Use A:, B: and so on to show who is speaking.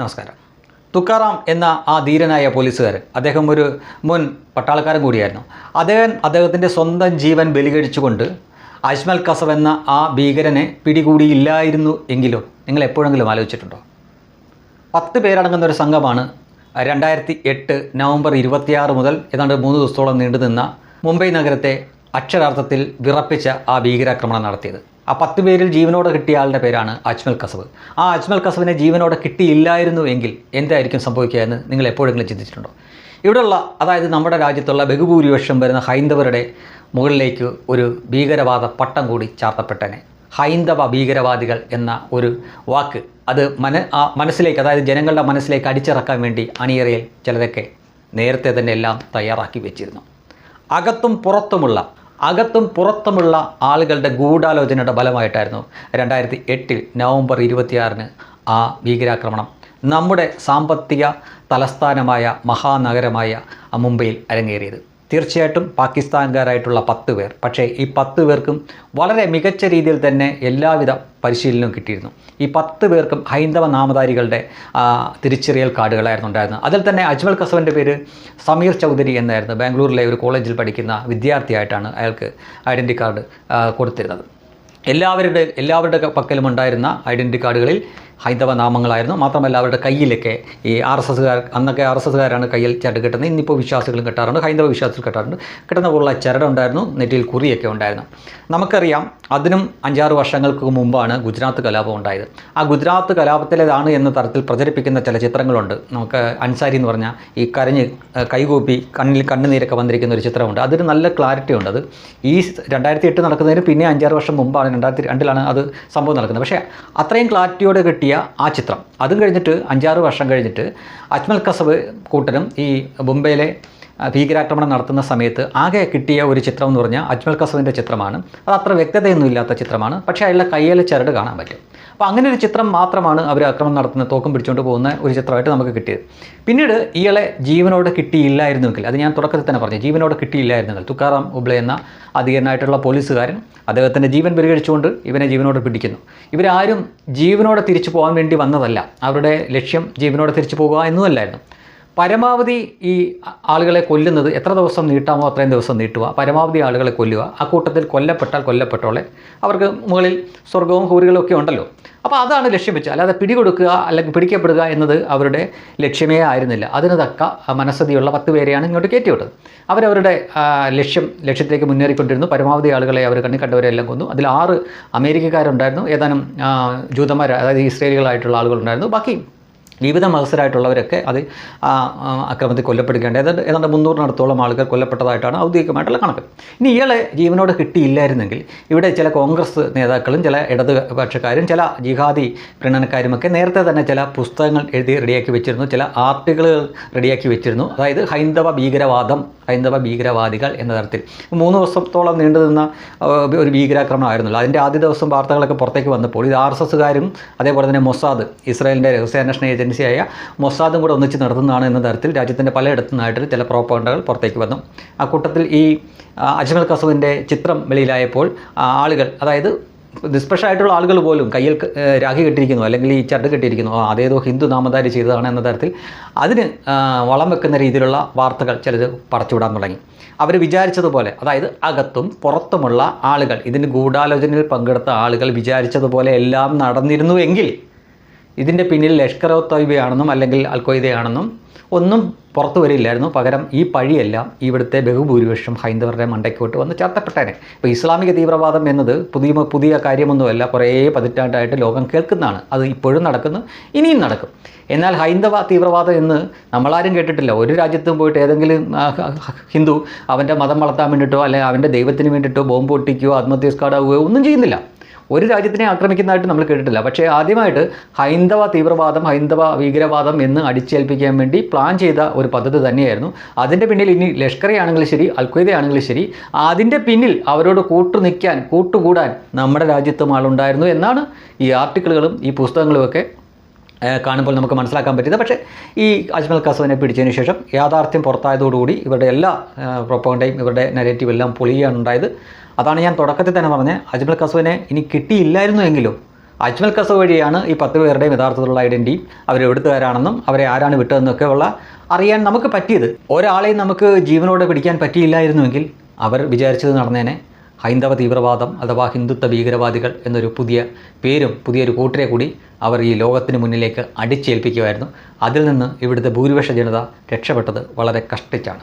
A: നമസ്കാരം. തുക്കാറാം എന്ന ആ ധീരനായ പോലീസുകാരൻ അദ്ദേഹം ഒരു മുൻ പട്ടാളക്കാരൻ കൂടിയായിരുന്നു. അദ്ദേഹം അദ്ദേഹത്തിന്റെ സ്വന്തം ജീവൻ ബലികഴിച്ചുകൊണ്ട് അജ്മൽ കസബ് എന്ന ആ ഭീകരനെ പിടികൂടിയില്ലായിരുന്നു എങ്കിലും? നിങ്ങൾ എപ്പോഴെങ്കിലും ആലോചിച്ചിട്ടുണ്ടോ? പത്ത് പേരടങ്ങുന്ന ഒരു സംഘമാണ് രണ്ടായിരത്തി എട്ട് നവംബർ ഇരുപത്തിയാറ് മുതൽ ഏതാണ്ട് മൂന്ന് ദിവസത്തോളം നീണ്ടുനിന്ന മുംബൈ നഗരത്തെ അക്ഷരാർത്ഥത്തിൽ വിറപ്പിച്ച ആ ഭീകരാക്രമണം നടത്തിയത്. ആ പത്ത് പേരിൽ ജീവനോടെ കിട്ടിയ ആളുടെ പേരാണ് അജ്മൽ കസബ് ആ അജ്മൽ കസബിനെ ജീവനോടെ കിട്ടിയില്ലായിരുന്നു എങ്കിൽ എന്തായിരിക്കും സംഭവിക്കുക എന്ന് നിങ്ങൾ എപ്പോഴെങ്കിലും ചിന്തിച്ചിട്ടുണ്ടോ? ഇവിടെയുള്ള അതായത് നമ്മുടെ രാജ്യത്തുള്ള ബഹുഭൂരിപക്ഷം വരുന്ന ഹൈന്ദവരുടെ മുകളിലേക്ക് ഒരു ഭീകരവാദ പട്ടം കൂടി ചാർത്തപ്പെട്ടനെ. ഹൈന്ദവ ഭീകരവാദികൾ എന്ന ഒരു വാക്ക് അത് മന മനസ്സിലേക്ക് അതായത് ജനങ്ങളുടെ മനസ്സിലേക്ക് അടിച്ചിറക്കാൻ വേണ്ടി അണിയറയിൽ ചിലതൊക്കെ നേരത്തെ തന്നെ എല്ലാം തയ്യാറാക്കി വെച്ചിരുന്നു. അകത്തും പുറത്തുമുള്ള അകത്തും പുറത്തുമുള്ള ആളുകളുടെ ഗൂഢാലോചനയുടെ ഫലമായിട്ടായിരുന്നു രണ്ടായിരത്തി എട്ടിൽ നവംബർ ഇരുപത്തിയാറിന് ആ ഭീകരാക്രമണം. നമ്മുടെ സാമ്പത്തിക തലസ്ഥാനമായ മഹാനഗരമായ മുംബൈയിൽ അരങ്ങേറിയത്. തീർച്ചയായിട്ടും പാകിസ്ഥാൻകാരായിട്ടുള്ള പത്ത് പേർ. പക്ഷേ ഈ പത്ത് പേർക്കും വളരെ മികച്ച രീതിയിൽ തന്നെ എല്ലാവിധ പരിശീലനവും കിട്ടിയിരുന്നു. ഈ പത്ത് പേർക്കും ഹൈന്ദവ നാമധാരികളുടെ തിരിച്ചറിയൽ കാർഡുകളായിരുന്നു ഉണ്ടായിരുന്നത്. അതിൽ തന്നെ അജ്മൽ കസവന്റെ പേര് സമീർ ചൗധരി എന്നായിരുന്നു. ബാംഗ്ലൂരിലെ ഒരു കോളേജിൽ പഠിക്കുന്ന വിദ്യാർത്ഥിയായിട്ടാണ് അയാൾക്ക് ഐഡന്റി കാർഡ് കൊടുത്തിരുന്നത്. എല്ലാവരുടെ എല്ലാവരുടെ പക്കലും ഉണ്ടായിരുന്ന ഐഡന്റി കാർഡുകളിൽ ഹൈന്ദവ നാമങ്ങളായിരുന്നു. മാത്രമല്ല അവരുടെ കയ്യിലൊക്കെ ഈ ആർ എസ് എസ്സുകാർ അന്നൊക്കെ ആർ എസ് എസ്സുകാരാണ് കയ്യിൽ ചരട് കിട്ടുന്നത്. ഇന്നിപ്പോൾ വിശ്വാസികളും കിട്ടാറുണ്ട്. ഹൈന്ദവ വിശ്വാസികൾ കിട്ടാറുണ്ട്. കിട്ടുന്ന പോലുള്ള ചരട് ഉണ്ടായിരുന്നു. നെറ്റിയിൽ കുറിയൊക്കെ ഉണ്ടായിരുന്നു. നമുക്കറിയാം അതിനും അഞ്ചാറ് വർഷങ്ങൾക്ക് മുമ്പാണ് ഗുജറാത്ത് കലാപം ഉണ്ടായത്. ആ ഗുജറാത്ത് കലാപത്തിലേതാണ് എന്ന തരത്തിൽ പ്രചരിപ്പിക്കുന്ന ചില ചിത്രങ്ങളുണ്ട് നമുക്ക് അൻസാരി എന്ന് പറഞ്ഞാൽ ഈ കരഞ്ഞ് കൈകൂപ്പി കണ്ണിൽ കണ്ണുനീരൊക്കെ വന്നിരിക്കുന്ന ഒരു ചിത്രമുണ്ട്. അതിന് നല്ല ക്ലാരിറ്റി ഉണ്ട്. അത് ഈ രണ്ടായിരത്തി എട്ട് നടക്കുന്നതിന് പിന്നെ അഞ്ചാറ് വർഷം മുമ്പാണ് രണ്ടായിരത്തി രണ്ടിലാണ് അത് സംഭവം നടക്കുന്നത്. പക്ഷേ അത്രയും ക്ലാരിറ്റിയോടെ കിട്ടിയ ആ ചിത്രം. അതും കഴിഞ്ഞിട്ട് അഞ്ചാറ് വർഷം കഴിഞ്ഞിട്ട് അജ്മൽ കസബ് കൂട്ടനും ഈ മുംബൈയിലെ ഭീകരാക്രമണം നടത്തുന്ന സമയത്ത് ആകെ കിട്ടിയ ഒരു ചിത്രം എന്ന് പറഞ്ഞാൽ അജ്മൽ കസബിന്റെ ചിത്രമാണ്. അത് അത്ര വ്യക്തതയൊന്നും ഇല്ലാത്ത ചിത്രമാണ്. പക്ഷേ അയാളുടെ കയ്യിലെ ചരട് കാണാൻ പറ്റും. അപ്പോൾ അങ്ങനെ ഒരു ചിത്രം മാത്രമാണ് അവർ ആക്രമണം നടത്തുന്ന തോക്കും പിടിച്ചുകൊണ്ട് പോകുന്ന ഒരു ചിത്രമായിട്ട് നമുക്ക് കിട്ടിയത്. പിന്നീട് ഇയാളെ ജീവനോട് കിട്ടിയില്ലായിരുന്നുവെങ്കിൽ അത് ഞാൻ തുടക്കത്തിൽ തന്നെ പറഞ്ഞു ജീവനോട് കിട്ടിയില്ലായിരുന്നെങ്കിൽ തുക്കാറാം ഉബ്ലെ എന്ന അധികനായിട്ടുള്ള പോലീസുകാരൻ അദ്ദേഹത്തിന്റെ ജീവൻ പരിഗണിച്ചുകൊണ്ട് ഇവനെ ജീവനോട് പിടിക്കുന്നു. ഇവരാരും ജീവനോടെ തിരിച്ചു പോകാൻ വേണ്ടി വന്നതല്ല. അവരുടെ ലക്ഷ്യം ജീവനോടെ തിരിച്ചു പോകുക എന്നതല്ലായിരുന്നു. പരമാവധി ഈ ആളുകളെ കൊല്ലുന്നത് എത്ര ദിവസം നീട്ടാമോ അത്രയും ദിവസം നീട്ടുക. പരമാവധി ആളുകളെ കൊല്ലുക. ആ കൂട്ടത്തിൽ കൊല്ലപ്പെട്ടാൽ കൊല്ലപ്പെട്ടോളെ. അവർക്ക് മുകളിൽ സ്വർഗവും ഹൂരികളും ഒക്കെ ഉണ്ടല്ലോ. അപ്പോൾ അതാണ് ലക്ഷ്യം വെച്ചത് അല്ലാതെ പിടികൊടുക്കുക അല്ലെങ്കിൽ പിടിക്കപ്പെടുക എന്നത് അവരുടെ ലക്ഷ്യമേ ആയിരുന്നില്ല. അതിന് തക്ക മനസ്സതിയുള്ള പത്ത് പേരെയാണ് ഇങ്ങോട്ട് കയറ്റിവിട്ടത്. അവരവരുടെ ലക്ഷ്യം ലക്ഷ്യത്തിലേക്ക് മുന്നേറിക്കൊണ്ടിരുന്നു. പരമാവധി ആളുകളെ അവർ കണ്ണി കണ്ടവരെല്ലാം കൊന്നു. അതിൽ ആറ് അമേരിക്കക്കാരുണ്ടായിരുന്നു. ഏതാനും ജൂതന്മാർ അതായത് ഇസ്രേലികളായിട്ടുള്ള ആളുകളുണ്ടായിരുന്നു. ബാക്കി വിവിധ മത്സരമായിട്ടുള്ളവരൊക്കെ അത് ആ, അക്രമത്തിൽ കൊല്ലപ്പെടുകയുണ്ട് ഏതാണ്ട് ഏതാണ്ട് മുന്നൂറിനടുത്തോളം ആളുകൾ കൊല്ലപ്പെട്ടതായിട്ടാണ് ഔദ്യോഗികമായിട്ടുള്ള കണക്ക്. ഇനി ഇയാളെ ജീവനോട് കിട്ടിയില്ലായിരുന്നെങ്കിൽ ഇവിടെ ചില കോൺഗ്രസ് നേതാക്കളും ചില ഇടതുപക്ഷക്കാരും ചില ജിഹാദി പ്രീണനക്കാരുമൊക്കെ നേരത്തെ തന്നെ ചില പുസ്തകങ്ങൾ എഴുതി റെഡിയാക്കി വെച്ചിരുന്നു ചില ആർട്ടിക്കിളുകൾ റെഡിയാക്കി വെച്ചിരുന്നു. അതായത് ഹൈന്ദവ ഭീകരവാദം ഹൈന്ദവ ഭീകരവാദികൾ എന്ന തരത്തിൽ. മൂന്ന് ദിവസത്തോളം നീണ്ടു നിന്ന ആ, ഒരു ഭീകരാക്രമണമായിരുന്നല്ലോ. അതിന്റെ ആദ്യ ദിവസം വാർത്തകളൊക്കെ പുറത്തേക്ക് വന്നപ്പോൾ ഇത് ആർ എസ് എസ്സുകാരും അതേപോലെ തന്നെ മൊസാദ് ഇസ്രായേലിന്റെ രഹസ്യാന്വേഷണ ഏജൻസിയായ മൊസാദും കൂടെ ഒന്നിച്ച് നടത്തുന്നതാണ് എന്ന തരത്തിൽ രാജ്യത്തിന്റെ പലയിടത്തു നിന്നായിട്ട് ചില പ്രോപ്പകണ്ടകൾ പുറത്തേക്ക് വന്നു. ആ കൂട്ടത്തിൽ ഈ അജ്മൽ കസുവിന്റെ ചിത്രം വെളിയിലായപ്പോൾ ആളുകൾ അതായത് നിഷ്പക്ഷമായിട്ടുള്ള ആളുകൾ പോലും കയ്യിൽ രാഖി കെട്ടിയിരിക്കുന്നു അല്ലെങ്കിൽ ഈ ചട്ട് കെട്ടിയിരിക്കുന്നു അതേതോ ഹിന്ദു നാമധാരി ചെയ്തതാണ് എന്ന തരത്തിൽ അതിന് വളം വെക്കുന്ന രീതിയിലുള്ള വാർത്തകൾ ചിലത് പടച്ചുവിടാൻ തുടങ്ങി. അവർ വിചാരിച്ചതുപോലെ അതായത് അകത്തും പുറത്തുമുള്ള ആളുകൾ ഇതിന് ഗൂഢാലോചനയിൽ പങ്കെടുത്ത ആളുകൾ വിചാരിച്ചതുപോലെ എല്ലാം നടന്നിരുന്നു എങ്കിൽ ഇതിന്റെ പിന്നിൽ ലഷ്കർ ഒ തൊയ്ബയാണെന്നും അല്ലെങ്കിൽ അൽക്കൊയ്ദയാണെന്നും ഒന്നും പുറത്തു വരില്ലായിരുന്നു. പകരം ഈ പഴിയെല്ലാം ഇവിടുത്തെ ബഹുഭൂരിപക്ഷം ഹൈന്ദവരുടെ മണ്ടയ്ക്കോട്ട് വന്ന് ചത്തപ്പെട്ടേനെ. ഇപ്പോൾ ഇസ്ലാമിക തീവ്രവാദം എന്നത് പുതിയ പുതിയ കാര്യമൊന്നുമല്ല. കുറേ പതിറ്റാണ്ടായിട്ട് ലോകം കേൾക്കുന്നതാണ്. അത് ഇപ്പോഴും നടക്കുന്നു ഇനിയും നടക്കും. എന്നാൽ ഹൈന്ദവ തീവ്രവാദം എന്ന് നമ്മളാരും കേട്ടിട്ടില്ല. ഒരു രാജ്യത്തും പോയിട്ട് ഏതെങ്കിലും ഹിന്ദു അവന്റെ മതം വളർത്താൻ വേണ്ടിയിട്ടോ അല്ലെങ്കിൽ അവന്റെ ദൈവത്തിന് വേണ്ടിയിട്ടോ ബോംബ് പൊട്ടിക്കുകയോ ആത്മഹത്യസ്കാടാവുകയോ ഒന്നും ചെയ്യുന്നില്ല. ഒരു രാജ്യത്തിനെ ആക്രമിക്കുന്നതായിട്ട് നമ്മൾ കേട്ടിട്ടില്ല. പക്ഷേ ആദ്യമായിട്ട് ഹൈന്ദവ തീവ്രവാദം ഹൈന്ദവ ഭീകരവാദം എന്ന് അടിച്ചേൽപ്പിക്കാൻ വേണ്ടി പ്ലാൻ ചെയ്ത ഒരു പദ്ധതി തന്നെയായിരുന്നു. അതിന്റെ പിന്നിൽ ഇനി ലഷ്കർ ആണെങ്കിലും ശരി അൽഖ്വയ്ദ ആണെങ്കിലും ശരി അതിന്റെ പിന്നിൽ അവരോട് കൂട്ടു നിൽക്കാൻ കൂട്ടുകൂടാൻ നമ്മുടെ രാജ്യത്തും ആളുണ്ടായിരുന്നു എന്നാണ് ഈ ആർട്ടിക്കിളുകളും ഈ പുസ്തകങ്ങളുമൊക്കെ കാണുമ്പോൾ നമുക്ക് മനസ്സിലാക്കാൻ പറ്റിയത് പക്ഷേ ഈ അജ്മൽ കസവിനെ പിടിച്ചതിന് ശേഷം യാഥാർത്ഥ്യം പുറത്തായതോടുകൂടി ഇവരുടെ എല്ലാ പ്രൊപ്പകണ്ടയും ഇവരുടെ നെഗറ്റീവ് എല്ലാം പൊളിയാണ് ഉണ്ടായത്. അതാണ് ഞാൻ തുടക്കത്തിൽ തന്നെ പറഞ്ഞത്. അജ്മൽ കസവിനെ ഇനി കിട്ടിയില്ലായിരുന്നു എങ്കിലും അജ്മൽ കസവ് വഴിയാണ് ഈ പത്ത് പേരുടെയും യഥാർത്ഥത്തിലുള്ള ഐഡന്റി അവർ എവിടുത്തുകാരാണെന്നും അവരെ ആരാണ് വിട്ടതെന്നൊക്കെ ഉള്ള അറിയാൻ നമുക്ക് പറ്റിയത്. ഒരാളെയും നമുക്ക് ജീവനോടെ പിടിക്കാൻ പറ്റിയില്ലായിരുന്നുവെങ്കിൽ അവർ വിചാരിച്ചത് നടന്നേനെ. ഹൈന്ദവ തീവ്രവാദം അഥവാ ഹിന്ദുത്വ ഭീകരവാദികൾ എന്നൊരു പുതിയ പേരും പുതിയൊരു കൂട്ടരെ കൂടി അവർ ഈ ലോകത്തിന് മുന്നിലേക്ക് അടിച്ചേൽപ്പിക്കുമായിരുന്നു അതിൽ നിന്ന് ഇവിടുത്തെ ഭൂരിപക്ഷ ജനത രക്ഷപ്പെട്ടത് വളരെ കഷ്ടിച്ചാണ്.